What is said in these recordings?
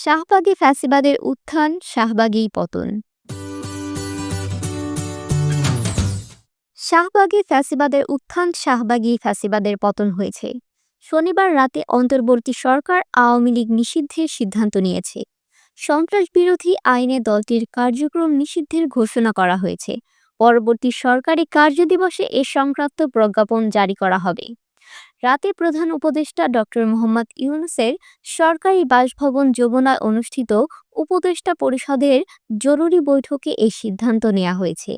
শাহবাগী ফ্যাসিবাদের উত্থান, শাহবাগেই পতন। শাহবাগে ফ্যাসিবাদের উত্থান, শাহবাগেই ফ্যাসিবাদের পতন হয়েছে। শনিবার রাতে অন্তর্বর্তী সরকার আওয়ামী লীগ নিষিদ্ধের সিদ্ধান্ত নিয়েছে। সন্ত্রাস বিরোধী আইনে দলটির কার্যক্রম নিষিদ্ধের ঘোষণা করা হয়েছে। পরবর্তী সরকারি কার্যদিবসে এ সংক্রান্ত প্রজ্ঞাপন জারি করা হবে। রাতে প্রধান উপদেষ্টা ডক্টর মোহাম্মদ ইউনুসের সরকারি বাসভবন যমুনায় অনুষ্ঠিত উপদেষ্টা পরিষদের জরুরি বৈঠকে এই সিদ্ধান্ত নেওয়া হয়েছে।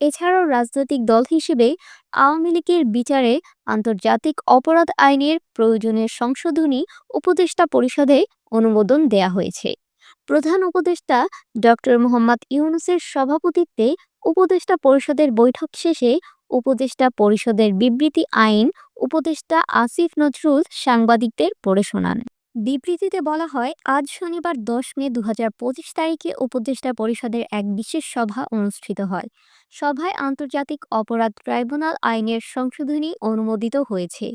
এছাড়াও রাজনৈতিক দল হিসেবে আওয়ামী লীগের বিচারে আন্তর্জাতিক অপরাধ আইনের প্রয়োজনের সংশোধনী উপদেষ্টা পরিষদে অনুমোদন দেয়া হয়েছে। প্রধান উপদেষ্টা ডক্টর মোহাম্মদ ইউনুসের সভাপতিত্বে উপদেষ্টা পরিষদের বৈঠক শেষে উপদেষ্টা পরিষদের বিবৃতি আইন উপদেষ্টা আসিফ নজরুল সাংবাদিকদের পড়ে শোনান। বিবৃতিতে বলা হয়, আজ শনিবার দশ মে দু পঁচিশ তারিখে উপদেষ্টা পরিষদের এক বিশেষ সভা অনুষ্ঠিত হয়। সভায় আন্তর্জাতিক অপরাধ ট্রাইব্যুনাল আইনের সংশোধনী অনুমোদিত হয়েছে।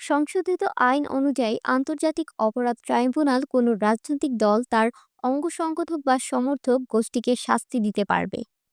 সংশোধিত আইন অনুযায়ী আন্তর্জাতিক অপরাধ ট্রাইব্যুনাল কোনো রাজনৈতিক দল তার অঙ্গসংগঠক বা সমর্থক গোষ্ঠীকে শাস্তি দিতে পারবে।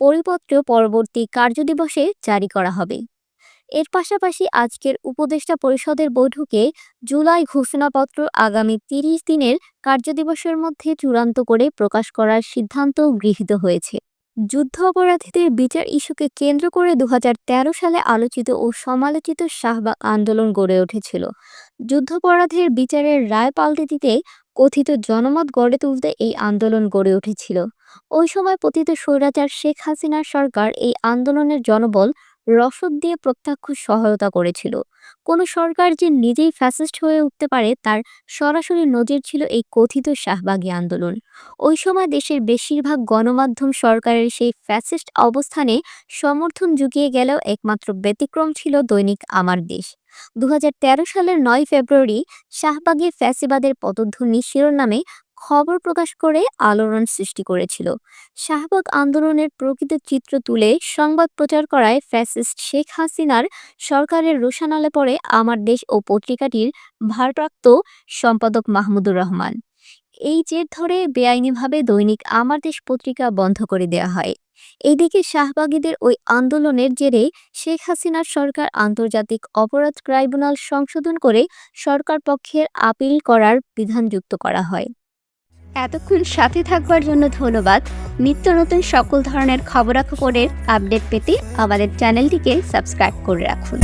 পরিপত্র পরবর্তী কার্যদিবসে জারি করা হবে। এর পাশাপাশি আজকের উপদেষ্টা পরিষদের বৈঠকে জুলাই ঘোষণাপত্র আগামী তিরিশ দিনের কার্যদিবসের মধ্যে চূড়ান্ত করে প্রকাশ করার সিদ্ধান্ত গৃহীত হয়েছে। যুদ্ধ অপরাধীদের বিচার ইস্যুকে কেন্দ্র করে দু হাজার তেরো সালে আলোচিত ও সমালোচিত শাহবাগ আন্দোলন গড়ে উঠেছিল। যুদ্ধাপরাধের বিচারের রায় পাল্টে দিতে কথিত জনমত গড়ে তুলতে এই আন্দোলন গড়ে উঠেছিল। ওই সময় পতিত স্বৈরাচার শেখ হাসিনার সরকার এই আন্দোলনের জনবল রসদ দিয়ে প্রত্যক্ষ সহায়তা করেছিল। কোনো সরকার যে নিজেই ফ্যাসিস্ট হয়ে উঠতে পারে, তার সরাসরি নজির ছিল এই কথিত শাহবাগী আন্দোলন। ওই সময় দেশের বেশিরভাগ গণমাধ্যম সরকারের সেই ফ্যাসিস্ট অবস্থানে সমর্থন জুগিয়ে গেলেও একমাত্র ব্যতিক্রম ছিল দৈনিক আমার দেশ। দু হাজার তেরো সালের নয় ফেব্রুয়ারি শাহবাগে ফ্যাসিবাদের পদধ্বনি শিরোনামে খবর প্রকাশ করে আলোড়ন সৃষ্টি করেছিল। শাহবাগ আন্দোলনের প্রকৃত চিত্র তুলে সংবাদ প্রচার করায় ফ্যাসিস্ট শেখ হাসিনার সরকারের রোশানালে পড়ে আমার দেশ ও পত্রিকাটির ভারপ্রাপ্ত সম্পাদক মাহমুদুর রহমান। এই জের ধরে বেআইনিভাবে দৈনিক আমার দেশ পত্রিকা বন্ধ করে দেওয়া হয়। এইদিকে শাহবাগীদের ওই আন্দোলনের জেরে শেখ হাসিনার সরকার আন্তর্জাতিক অপরাধ ট্রাইব্যুনাল সংশোধন করে সরকার পক্ষের আপিল করার বিধান যুক্ত করা হয়। এতক্ষণ সাথে থাকবার জন্য ধন্যবাদ। নিত্য নতুন সকল ধরনের খবরাখবরের আপডেট পেতে আমাদের চ্যানেলটিকে সাবস্ক্রাইব করে রাখুন।